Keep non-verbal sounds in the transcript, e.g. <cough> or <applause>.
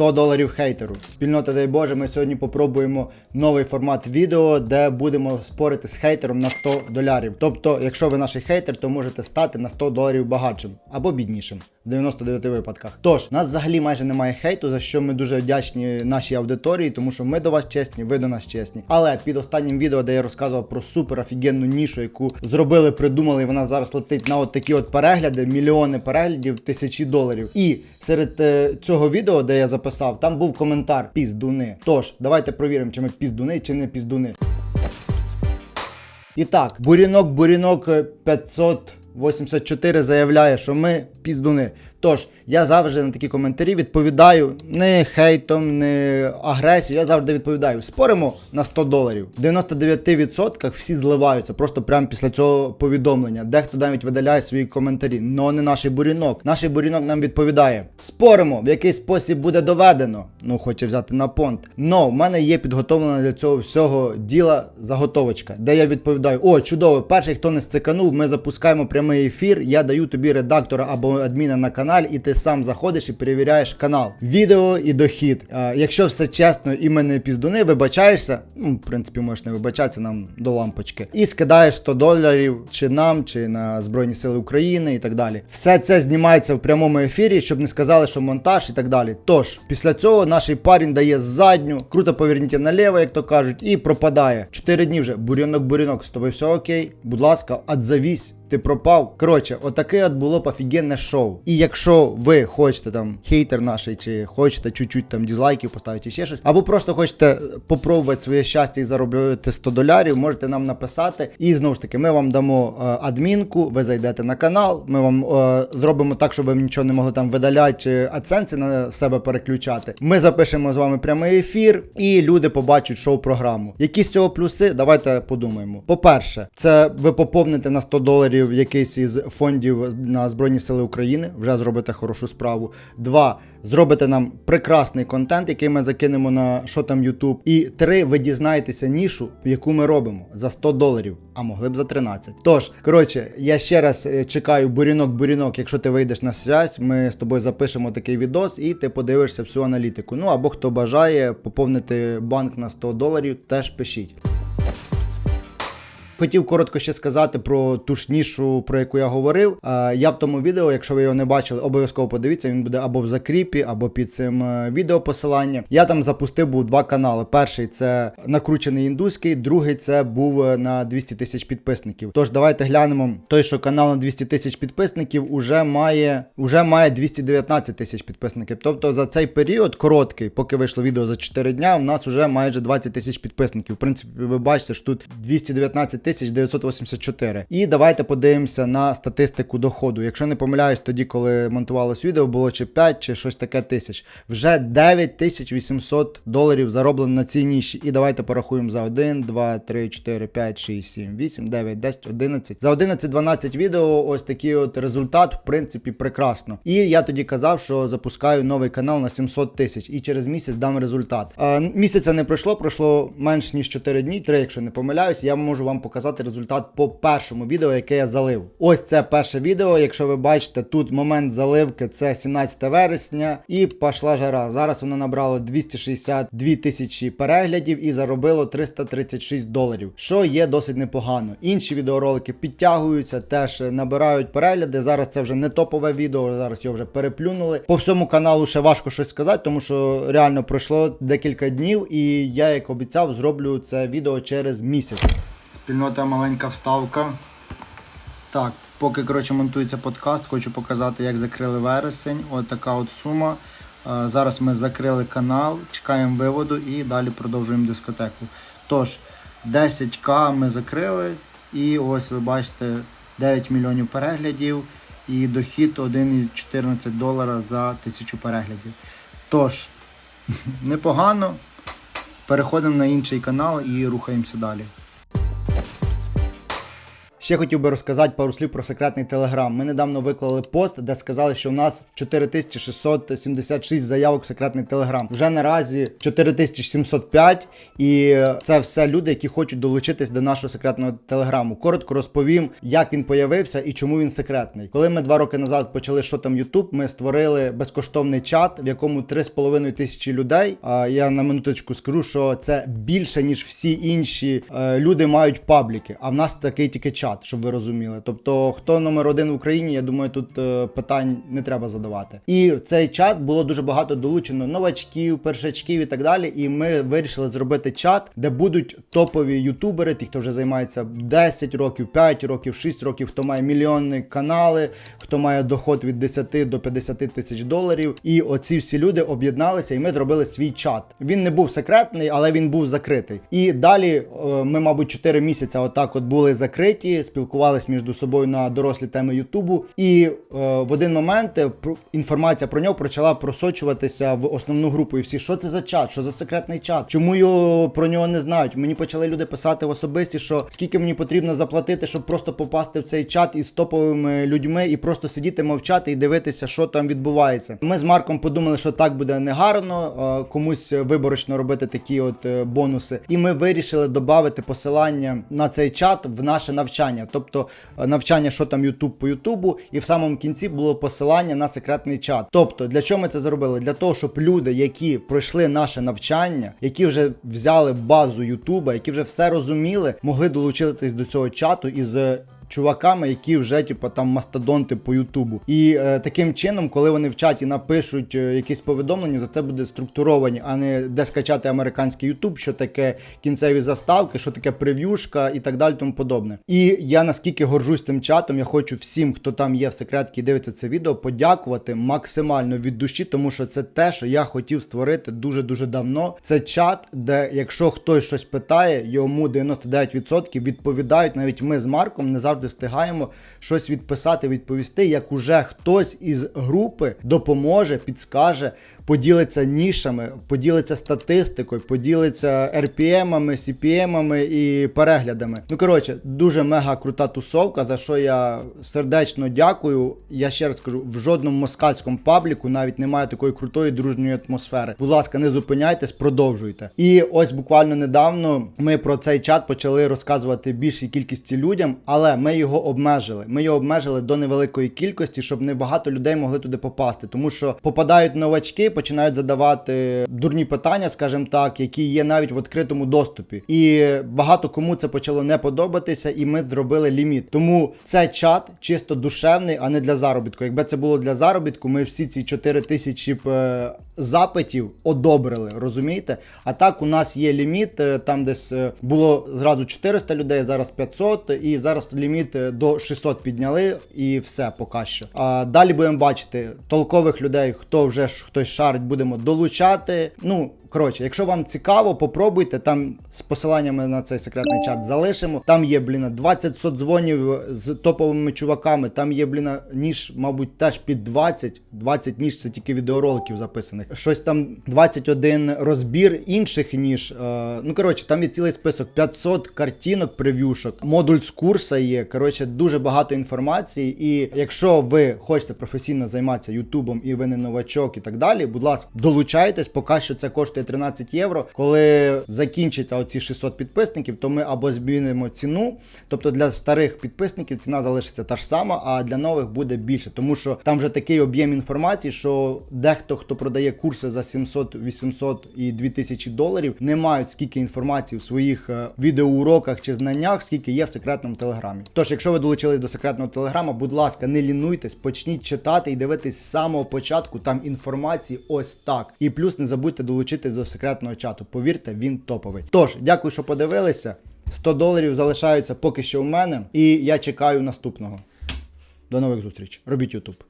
100 доларів хейтеру. Спільнота дай Боже, ми сьогодні попробуємо новий формат відео, де будемо спорити з хейтером на 100 доларів. Тобто, якщо ви наш хейтер, то можете стати на 100 доларів багатшим або біднішим. В 99 випадках. Тож, нас взагалі майже немає хейту, за що ми дуже вдячні нашій аудиторії, тому що ми до вас чесні, ви до нас чесні. Але під останнім відео, де я розказував про супер офігенну нішу, яку зробили, придумали, і вона зараз летить на от такі от перегляди, мільйони переглядів, тисячі доларів. І серед е, цього відео, де я записав, там був коментар піздуни. Тож, давайте провіримо, чи ми піздуни, чи не піздуни. І так, бурінок, бурінок е, 584 заявляє, що ми піздуни. Тож, я завжди на такі коментарі відповідаю не хейтом, не агресією, я завжди відповідаю. Споримо на 100 доларів. В 99% всі зливаються просто прямо після цього повідомлення. Дехто навіть видаляє свої коментарі. Но не наш бурінок. Наш бурінок нам відповідає: споримо, в який спосіб буде доведено. Ну, хоче взяти на понт. Но в мене є підготовлена для цього всього діла заготовочка, де я відповідаю: О, чудово, перший, хто не стиканув, ми запускаємо прямий ефір. Я даю тобі редактора або адміна на каналі, і ти сам заходиш і перевіряєш канал. Відео і дохід. А, якщо все чесно і ми не піздуни, вибачаєшся. Ну, в принципі, можеш не вибачатися нам до лампочки. І скидаєш 100 доларів чи нам, чи на Збройні Сили України і так далі. Все це знімається в прямому ефірі, щоб не сказали, що монтаж і так далі. Тож, після цього наш парень дає задню, круто поверніть наліво, як то кажуть, і пропадає. Чотири дні вже. Бурьонок, бурьонок, з тобою все окей. Будь ласка, отзовись. Ти пропав. Коротше, отаке от було б офігенне шоу. І якщо ви хочете там хейтер наш, чи хочете чуть-чуть там дізлайків поставити ще щось, або просто хочете попробувати своє щастя і заробляти 100 долярів, можете нам написати. І знову ж таки, ми вам дамо е, адмінку, ви зайдете на канал, ми вам е, зробимо так, щоб ви нічого не могли там видаляти чи адценси на себе переключати. Ми запишемо з вами прямий ефір, і люди побачать шоу-програму. Які з цього плюси? Давайте подумаємо. По-перше, це ви поповните на 100 доларів якийсь із фондів на Збройні Сили України, вже зробите хорошу справу. Два. Зробите нам прекрасний контент, який ми закинемо на що там YouTube. І три, ви дізнаєтеся нішу, яку ми робимо за 100 доларів, а могли б за 13. Тож, коротше, я ще раз е, чекаю бурінок, бурінок. Якщо ти вийдеш на связь, ми з тобою запишемо такий відос, і ти подивишся всю аналітику. Ну або хто бажає поповнити банк на 100 доларів, теж пишіть. Хотів коротко ще сказати про ту ж нішу, про яку я говорив. Е, Я в тому відео, якщо ви його не бачили, обов'язково подивіться. Він буде або в закріпі, або під цим е, відео посилання. Я там запустив був два канали. Перший це накручений індуський, другий це був е, на 200 тисяч підписників. Тож давайте глянемо. Той, що канал на 200 тисяч підписників, уже має уже має 219 тисяч підписників. Тобто за цей період короткий, поки вийшло відео за 4 дня, у нас вже майже 20 тисяч підписників. В принципі, ви бачите, що тут 219 тисяч 984. І давайте подивимося на статистику доходу. Якщо не помиляюсь, тоді, коли монтувалось відео, було чи 5, чи щось таке тисяч. Вже 9800 доларів зароблено на цій ніші. І давайте порахуємо за 1, 2, 3, 4, 5, 6, 7, 8, 9, 10, 11. За 11-12 відео ось такий от результат, в принципі, прекрасно. І я тоді казав, що запускаю новий канал на 700 тисяч і через місяць дам результат. А, місяця не пройшло, пройшло менш ніж 4 дні, 3, якщо не помиляюсь, я можу вам показати результат по першому відео, яке я залив. Ось це перше відео. Якщо ви бачите, тут момент заливки це 17 вересня, і пішла жара. Зараз воно набрало 262 тисячі переглядів і заробило 336 доларів, що є досить непогано. Інші відеоролики підтягуються, теж набирають перегляди. Зараз це вже не топове відео, зараз його вже переплюнули. По всьому каналу ще важко щось сказати, тому що реально пройшло декілька днів, і я, як обіцяв, зроблю це відео через місяць. Спільнота маленька вставка. Так, поки коротше монтується подкаст, хочу показати, як закрили вересень. Ось така от сума. Е, Зараз ми закрили канал, чекаємо виводу і далі продовжуємо дискотеку. Тож, 10к ми закрили, і ось ви бачите 9 мільйонів переглядів і дохід 1,14 долара за тисячу переглядів. Тож, <laughs> непогано. Переходимо на інший канал і рухаємося далі. Ще хотів би розказати пару слів про секретний телеграм. Ми недавно виклали пост, де сказали, що в нас 4676 заявок в секретний телеграм. Вже наразі 4705, і це все люди, які хочуть долучитись до нашого секретного телеграму. Коротко розповім, як він появився і чому він секретний. Коли ми два роки назад почали що там YouTube, ми створили безкоштовний чат, в якому 3,5 тисячі людей. А я на минуточку скажу, що це більше ніж всі інші е, люди мають пабліки. А в нас такий тільки чат, щоб ви розуміли. Тобто, хто номер один в Україні, я думаю, тут е, питань не треба задавати. І в цей чат було дуже багато долучено новачків, першачків і так далі. І ми вирішили зробити чат, де будуть топові ютубери, ті, хто вже займається 10 років, 5 років, 6 років, хто має мільйонні канали, хто має доход від 10 до 50 тисяч доларів. І оці всі люди об'єдналися, і ми зробили свій чат. Він не був секретний, але він був закритий. І далі е, ми, мабуть, 4 місяці отак от були закриті, спілкувалися між собою на дорослі теми Ютубу. І е, в один момент е, інформація про нього почала просочуватися в основну групу. І всі, що це за чат? Що за секретний чат? Чому його про нього не знають? Мені почали люди писати в особисті, що скільки мені потрібно заплатити, щоб просто попасти в цей чат із топовими людьми і просто сидіти, мовчати і дивитися, що там відбувається. Ми з Марком подумали, що так буде негарно е, комусь виборочно робити такі от е, бонуси. І ми вирішили додати посилання на цей чат в наше навчання, тобто е, навчання, що там Ютуб по Ютубу, і в самому кінці було посилання на секретний чат. Тобто, для чого ми це зробили? Для того, щоб люди, які пройшли наше навчання, які вже взяли базу Ютуба, які вже все розуміли, могли долучитись до цього чату із чуваками, які вже типу, там мастодонти по Ютубу. І е, таким чином, коли вони в чаті напишуть е, якісь повідомлення, то це буде структуровані, а не де скачати американський Ютуб, що таке кінцеві заставки, що таке прев'юшка і так далі, тому подобне. І я наскільки горжусь цим чатом, я хочу всім, хто там є в секретці і дивиться це відео, подякувати максимально від душі, тому що це те, що я хотів створити дуже дуже давно. Це чат, де якщо хтось щось питає, йому 99% відповідають. Навіть ми з Марком не завжди встигаємо щось відписати, відповісти, як уже хтось із групи допоможе, підскаже, поділиться нішами, поділиться статистикою, поділиться RPM-ами, CPM-ами і переглядами. Ну коротше, дуже мега крута тусовка, за що я сердечно дякую. Я ще раз скажу, в жодному москальському пабліку навіть немає такої крутої дружньої атмосфери. Будь ласка, не зупиняйтесь, продовжуйте. І ось буквально недавно ми про цей чат почали розказувати більшій кількості людям, але ми його обмежили. Ми його обмежили до невеликої кількості, щоб не багато людей могли туди попасти. Тому що попадають новачки, починають задавати дурні питання, скажімо так, які є навіть в відкритому доступі. І багато кому це почало не подобатися, і ми зробили ліміт. Тому це чат чисто душевний, а не для заробітку. Якби це було для заробітку, ми всі ці 4 тисячі е, запитів одобрили, розумієте? А так у нас є ліміт, е, там десь е, було зразу 400 людей, зараз 500, і зараз ліміт до 600 підняли, і все поки що. А далі будемо бачити толкових людей, хто вже хтось шарить, будемо долучати. Ну. Коротше, якщо вам цікаво, попробуйте там з посиланнями на цей секретний чат залишимо. Там є, блін, 20 соцдзвонів з топовими чуваками. Там є, блін, ніж, мабуть, теж під 20. 20 ніж це тільки відеороликів записаних. Щось там 21 розбір інших ніж. Е, ну коротше, там є цілий список 500 картинок, прев'юшок, модуль з курса є. Коротше, дуже багато інформації. І якщо ви хочете професійно займатися Ютубом і ви не новачок і так далі, будь ласка, долучайтесь, поки що це коштує 13 євро. Коли закінчиться оці 600 підписників, то ми або змінимо ціну. Тобто для старих підписників ціна залишиться та ж сама, а для нових буде більше. Тому що там вже такий об'єм інформації, що дехто, хто продає курси за 700, 800 і 2000 доларів, не мають скільки інформації в своїх е, відеоуроках чи знаннях, скільки є в секретному телеграмі. Тож, якщо ви долучились до секретного телеграма, будь ласка, не лінуйтесь, почніть читати і дивитись з самого початку. Там інформації ось так. І плюс не забудьте долучитись до секретного чату. Повірте, він топовий. Тож, дякую, що подивилися. 100 доларів залишаються поки що у мене, і я чекаю наступного. До нових зустріч. Робіть YouTube.